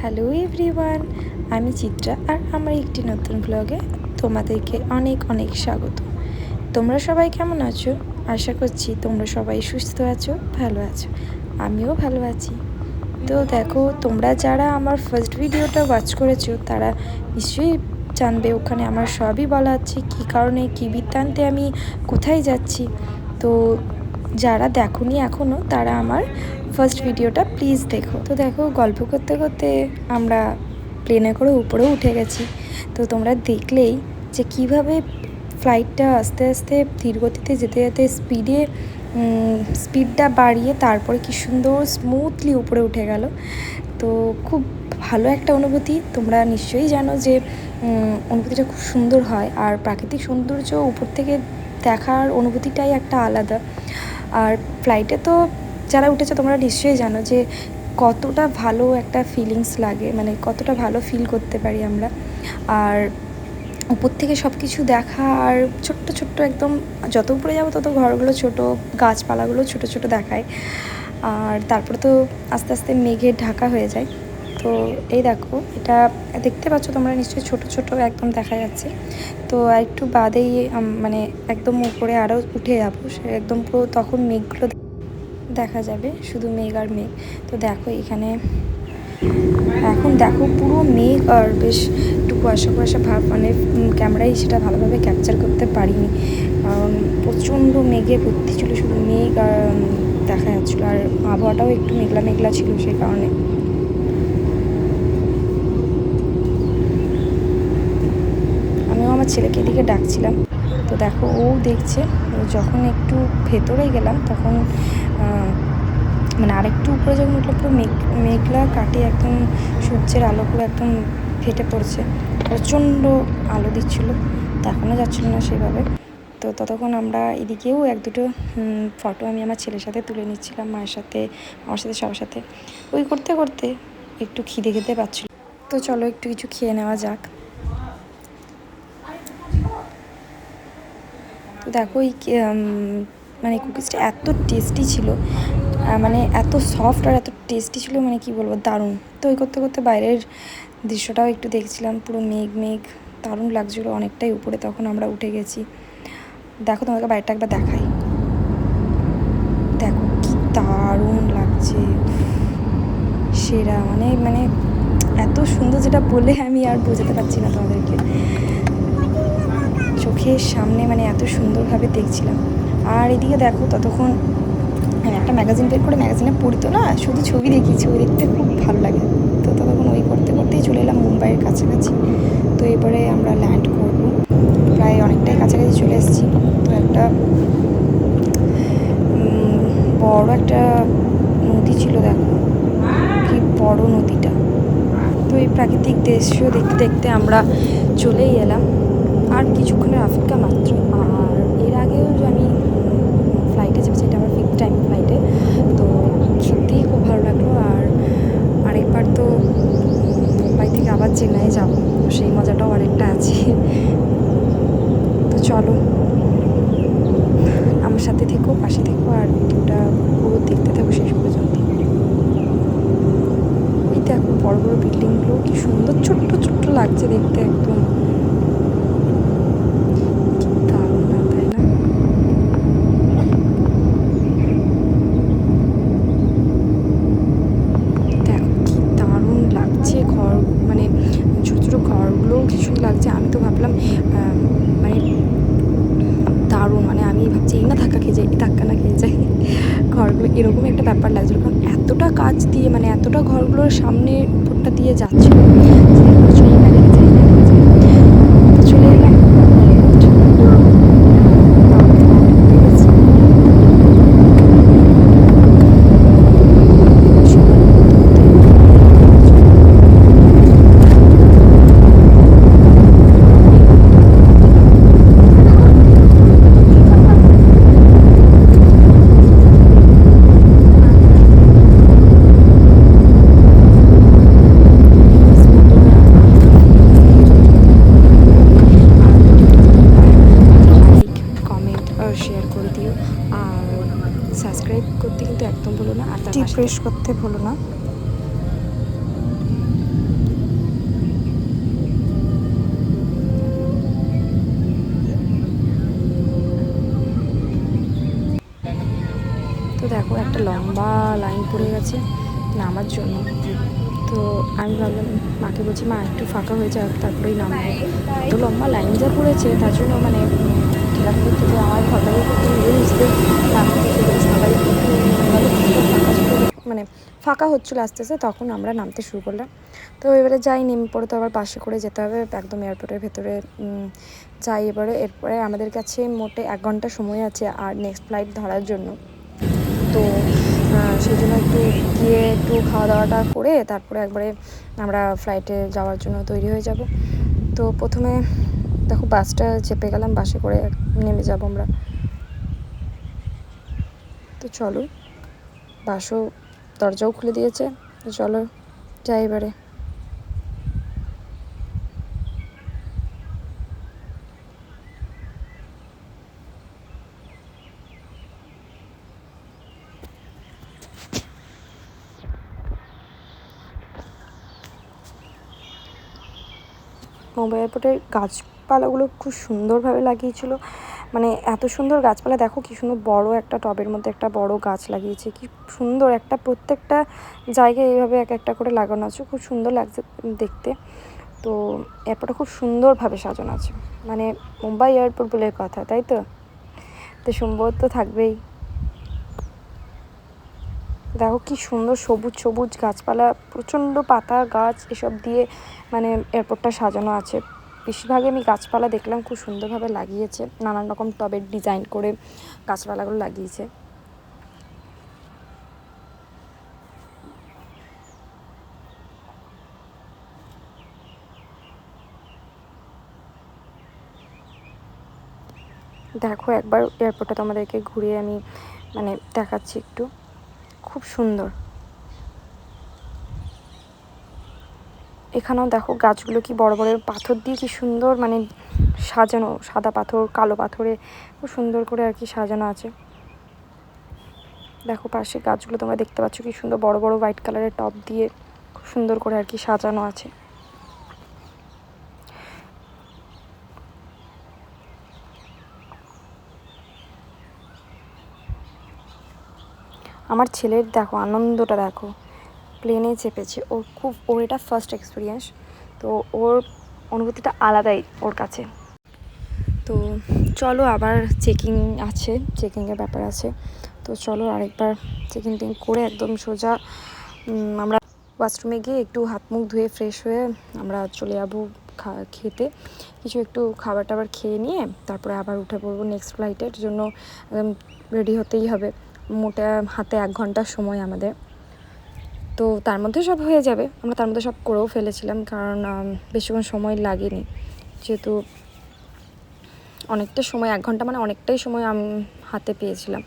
Hello everyone, আমি চিত্রা আর আমার একটি নতুন ব্লগে তোমাদেরকে অনেক অনেক স্বাগত। তোমরা সবাই কেমন আছো? আশা করছি তোমরা সবাই সুস্থ আছো, ভালো আছো। আমিও ভালো আছি। তো দেখো, তোমরা যারা আমার ফার্স্ট ভিডিওটা ওয়াচ করেছ, তারা নিশ্চয়ই জানবে ওখানে আমার সবই বলা আছে, কী কারণে, কী বৃত্তান্তে আমি কোথায় যাচ্ছি। তো যারা দেখোনি এখনও তারা আমার ফার্স্ট ভিডিওটা প্লিজ দেখো। তো দেখো, গল্প করতে করতে আমরা প্লেনে করে উপরে উঠে গেছি। তো তোমরা দেখলেই যে কীভাবে ফ্লাইটটা আস্তে আস্তে ধীরগতিতে যেতে যেতে স্পিডে স্পিডটা বাড়িয়ে তারপরে কি সুন্দর স্মুথলি উপরে উঠে গেল। তো খুব ভালো একটা অনুভূতি। তোমরা নিশ্চয়ই জানো যে অনুভূতিটা খুব সুন্দর হয়। আর প্রাকৃতিক সৌন্দর্য উপর থেকে দেখার অনুভূতিটাই একটা আলাদা। আর ফ্লাইটে তো যারা উঠেছে, তোমরা নিশ্চয়ই জানো যে কতটা ভালো একটা ফিলিংস লাগে মানে কতটা ভালো ফিল করতে পারি আমরা। আর উপর থেকে সব কিছু দেখা আর ছোট্ট ছোট্ট একদম যত উপরে যাব তত ঘরগুলো ছোট, গাছপালাগুলো ছোট ছোট দেখায়। আর তারপরে তো আস্তে আস্তে মেঘের ঢাকা হয়ে যায়। তো এই দেখো, এটা দেখতে পাচ্ছ তোমরা নিশ্চয়ই ছোট ছোট একদম দেখা যাচ্ছে। তো একটু বাদেই মানে একদম উপরে আরও উঠে যাব, সে একদম পুরো তখন মেঘগুলো দেখা যাবে, শুধু মেঘ আর মেঘ। তো দেখো এখানে, এখন দেখো পুরো মেঘ আর বেশ একটু কুয়াশা কুয়াশা ভাব মানে ক্যামেরায় সেটা ভালোভাবে ক্যাপচার করতে পারিনি। কারণ প্রচণ্ড মেঘে ভর্তি ছিল, শুধু মেঘ আর দেখা যাচ্ছিল। আর আবহাওয়াটাও একটু মেঘলা মেঘলা ছিল সেই কারণে। আমিও আমার ছেলেকে এদিকে ডাকছিলাম। তো দেখো ও দেখছে, যখন একটু ভেতরে গেলাম, তখন মানে আরেকটু উপরে যখন উঠল পুরো মেঘ মেঘলা কাটে একদম সূর্যের আলো পুরো একদম ফেটে পড়ছে। প্রচণ্ড আলো দিচ্ছিল। দেখানো যাচ্ছিল না সেভাবে। তো ততক্ষণ আমরা এদিকেও এক দুটো ফটো আমি আমার ছেলের সাথে তুলে নিচ্ছিলাম মায়ের সাথে আমার সাথে সবার সাথে। ওই করতে করতে একটু খিদে খেতে পাচ্ছিল। তো চলো একটু কিছু খেয়ে নেওয়া যাক। দেখো উম, মানে কুকিজটা এত টেস্টি ছিল মানে এত সফট আর এত টেস্টি ছিল মানে কি বলব, দারুণ। তো ওই করতে করতে বাইরের দৃশ্যটাও একটু দেখছিলাম, পুরো মেঘ মেঘ, দারুণ লাগছিল অনেকটাই উপরে। তখন আমরা উঠে গেছি। দেখো তোমাকে বাইরেটা একবার দেখাই। দেখো, কি দারুণ লাগছে। সেরা মানে মানে এত সুন্দর যেটা বলে আমি আর বোঝাতে পারছি না তোমাদেরকে। চোখের সামনে মানে এত সুন্দরভাবে দেখছিলাম। আর এদিকে দেখো ততক্ষণ একটা ম্যাগাজিন বের করে ম্যাগাজিনে পড়তো না, শুধু ছবি দেখি, ছবি দেখতে খুব ভালো লাগে। তো ততক্ষণ ওই করতে করতেই চলে এলাম মুম্বাইয়ের কাছাকাছি। তো এবারে আমরা ল্যান্ড করব। প্রায় অনেকটাই কাছাকাছি চলে এসেছি। তো একটা বড় একটা নদী ছিল দেখো। কি বড় নদীটা। তো এই প্রাকৃতিক দৃশ্য দেখতে দেখতে আমরা চলেই এলাম। আর কিছুক্ষণের অপেক্ষা মাত্র। আর এর আগেও আমি ফ্লাইটে চেপেছি এটা আমার ফিফথ টাইম ফ্লাইটে তো সত্যিই খুব ভালো লাগল আর আরেকবার তো মুম্বাই থেকে আবার চেন্নাই যাব তো সেই মজাটাও আরেকটা আছে তো চলো আমার সাথে থেকো পাশে থেকো আর ভিডিওটা পুরো দেখতে থাকো শেষ পর্যন্ত ওই দেখো বড় বড় বিল্ডিংগুলো কি সুন্দর, ছোট্ট ছোট্ট লাগছে দেখতে একদম। ঘর মানে ছোটো ছোটো ঘরগুলোও কি সুন্দর লাগছে। আমি তো ভাবলাম মানে দারুণ। মানে আমি ভাবছি এই না ধাক্কা খেয়ে যাই, ধাক্কা না খেয়ে যাই। ঘরগুলো এরকম একটা ব্যাপার লাগছিল কারণ এতটা কাজ দিয়ে মানে এতটা ঘরগুলোর সামনে উপরটা দিয়ে যাচ্ছিল প্রবেশ করতে ভুলো না। তো দেখো, একটা লম্বা লাইন পড়ে গেছে নামার জন্য। তো আমি ভাবলাম, মাকে বলছি, মা, একটু ফাঁকা হয়ে যাক, তারপরেই নামবো। তো লম্বা লাইন যা পড়েছে, তার জন্য মানে করতে আমার ফটোগ্রাফি নিজে নিজে নামতে মানে ফাঁকা হচ্ছিল আস্তে আস্তে, তখন আমরা নামতে শুরু করলাম। তো এবারে যাই, নেমে পড়ে তো আবার বাসে করে যেতে হবে, একদম এয়ারপোর্টের ভেতরে যাই এবারে। এরপরে আমাদের কাছে মোটে এক ঘণ্টা সময় আছে আর নেক্সট ফ্লাইট ধরার জন্য। তো সেই জন্য একটু গিয়ে একটু খাওয়া দাওয়াটা করে তারপরে একবারে আমরা ফ্লাইটে যাওয়ার জন্য তৈরি হয়ে যাব। তো প্রথমে দেখো বাসটা চেপে গেলাম, বাসে করে নেমে যাব আমরা। তো চলো, বাসও দরজাও খুলে দিয়েছে। চলো যাই এবারে। মুম্বাই এয়ারপোর্টের গাছপালাগুলো খুব সুন্দরভাবে লাগিয়েছিল। মানে এত সুন্দর গাছপালা, দেখো কি সুন্দর বড় একটা টবের মধ্যে একটা বড় গাছ লাগিয়েছে, কি সুন্দর একটা প্রত্যেকটা জায়গায় এইভাবে এক একটা করে লাগানো আছে, খুব সুন্দর লাগছে দেখতে। তো এয়ারপোর্টটা খুব সুন্দরভাবে সাজানো আছে মানে মুম্বাই এয়ারপোর্ট বলে কথা, তাই তো? তো সুন্দর তো থাকবেই। দেখো কি সুন্দর সবুজ সবুজ গাছপালা, প্রচণ্ড পাতা, গাছ, এসব দিয়ে মানে এয়ারপোর্টটা সাজানো আছে। বেশিরভাগই আমি গাছপালা দেখলাম, খুব সুন্দরভাবে লাগিয়েছে। নানান রকম টবের ডিজাইন করে গাছপালাগুলো লাগিয়েছে। দেখো, একবার এয়ারপোর্টটা তোমাদেরকে ঘুরিয়ে আমি মানে দেখাচ্ছি একটু। খুব সুন্দর। এখানেও দেখো গাছগুলো কি বড় বড়, পাথর দিয়ে কি সুন্দর মানে সাজানো, সাদা পাথর, কালো পাথরে খুব সুন্দর করে আর কি সাজানো আছে। দেখো পাশে গাছগুলো তোমরা দেখতে পাচ্ছ কি সুন্দর বড় বড় হোয়াইট কালারের টপ দিয়ে খুব সুন্দর করে আর কি সাজানো আছে। আমার ছেলের দেখো আনন্দটা দেখো। প্লেনে চেপেছে। ওর খুব, ওর এটা ফার্স্ট এক্সপিরিয়েন্স তো ওর অনুভূতিটা আলাদাই ওর কাছে। তো চলো আবার চেকিং আছে চেকিংয়ের ব্যাপার আছে। তো চলো আরেকবার চেকিং টেকিং করে একদম সোজা আমরা ওয়াশরুমে গিয়ে একটু হাত মুখ ধুয়ে ফ্রেশ হয়ে আমরা চলে যাব খেতে। কিছু একটু খাবার টাবার খেয়ে নিয়ে তারপরে আবার উঠে পড়ব নেক্সট ফ্লাইটের জন্য। রেডি হতেই হবে। মোটা হাতে এক ঘণ্টা সময় আমাদের। তো তার মধ্যে সব হয়ে যাবে। আমরা তার মধ্যে সব করেও ফেলেছিলাম কারণ বেশিক্ষণ সময় লাগেনি। যেহেতু অনেকটা সময়, এক ঘণ্টা মানে অনেকটাই সময় আমি, হাতে পেয়েছিলাম।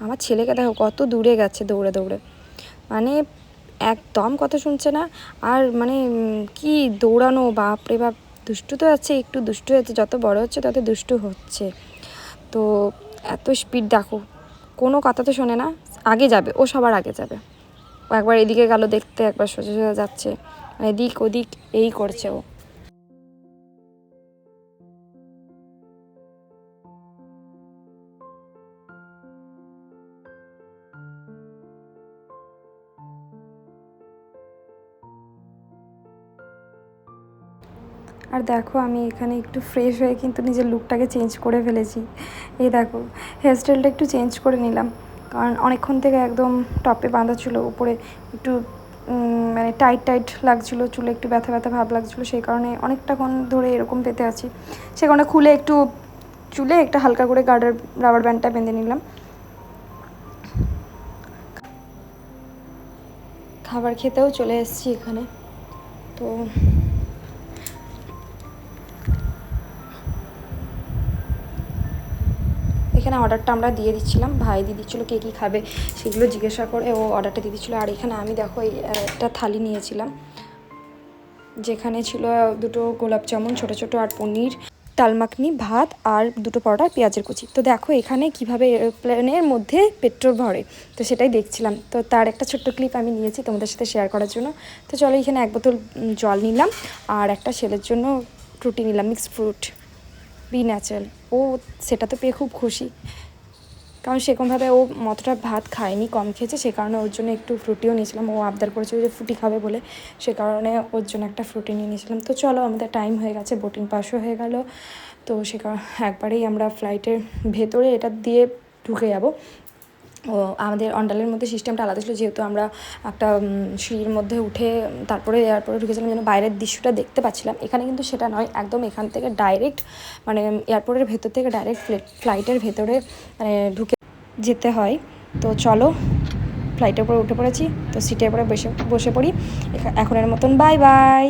আমার ছেলেকে দেখো কত দূরে গেছে দৌড়ে দৌড়ে। মানে একদম কথা শুনছে না। আর মানে কি দৌড়ানো, বাপরে বাপ। দুষ্টু তো আছে, একটু দুষ্টু হচ্ছে যত বড় হচ্ছে, তত দুষ্টু হচ্ছে। তো এত স্পিড দেখো কোনো কথা তো শোনে না, আগে যাবে, ও সবার আগে যাবে। ও একবার এদিকে গেল দেখতে, একবার সোজা সোজা যাচ্ছে মানে এদিক ওদিক এই করছে ও। আর দেখো, আমি এখানে একটু ফ্রেশ হয়ে কিন্তু নিজের লুকটাকে চেঞ্জ করে ফেলেছি। এই দেখো হেয়ারস্টাইলটা একটু চেঞ্জ করে নিলাম। কারণ অনেকক্ষণ থেকে একদম টপে বাঁধা ছিল, উপরে একটু মানে টাইট টাইট লাগছিল, চুলে একটু ব্যথা ব্যথা ভাব লাগছিল, সেই কারণে অনেকটাক্ষণ ধরে এরকম পেতে আছি। সে কারণে খুলে একটু চুলে একটা হালকা করে গার্ডার রাবার ব্যান্ডটা বেঁধে নিলাম। খাবার খেতেও চলে এসেছি এখানে। তো এখানে অর্ডারটা আমরা দিয়ে দিচ্ছিলাম। ভাই দিয়ে দিচ্ছিল কে কী খাবে সেগুলো জিজ্ঞাসা করে ও অর্ডারটা দিয়ে দিচ্ছিল। আর এখানে আমি দেখো একটা থালি নিয়েছিলাম। যেখানে ছিল দুটো গোলাপ জামুন, ছোটো ছোটো আর পনির, তাল মাখনি, ভাত আর দুটো পরোটা পেঁয়াজের কুচি। তো দেখো এখানে কীভাবে এরোপ্লেনের মধ্যে পেট্রোল ভরে, তো সেটাই দেখছিলাম। তো তার একটা ছোট্ট ক্লিপ আমি নিয়েছি তোমাদের সাথে শেয়ার করার জন্য। তো চলো এখানে এক বোতল জল নিলাম আর একটা ছেলের জন্য রুটি নিলাম, মিক্সড ফ্রুট। বি ন্যাচারাল ও সেটা তো পেয়ে খুব খুশি। কারণ সেরকমভাবে ও মতটা ভাত খায়নি, কম খেয়েছে, সে কারণে ওর জন্য একটু ফ্রুটিও নিয়েছিলাম। ও আবদার করেছিল যে ফ্রুটি খাবে বলে, সে কারণে ওর জন্য একটা ফ্রুটি নিয়ে নিয়েছিলাম। তো চলো, আমাদের টাইম হয়ে গেছে বোটিং পাসও হয়ে গেল। তো সে একবারেই আমরা ফ্লাইটের ভেতরে এটা দিয়ে ঢুকে যাব। ও আমাদের অন্ডালের মধ্যে সিস্টেমটা আলাদা ছিল, যেহেতু আমরা একটা সিঁড়ির মধ্যে উঠে তারপরে এয়ারপোর্টে ঢুকেছিলাম, যেন বাইরের দৃশ্যটা দেখতে পাচ্ছিলাম। এখানে কিন্তু সেটা নয়, একদম এখান থেকে ডাইরেক্ট মানে এয়ারপোর্টের ভেতর থেকে ডাইরেক্ট ফ্লাইটের ভেতরে মানে ঢুকে যেতে হয়। তো চলো ফ্লাইটের উপরে উঠে পড়েছি, তো সিটের উপরে বসে বসে পড়ি। এখা- এখনের মতন বাই বাই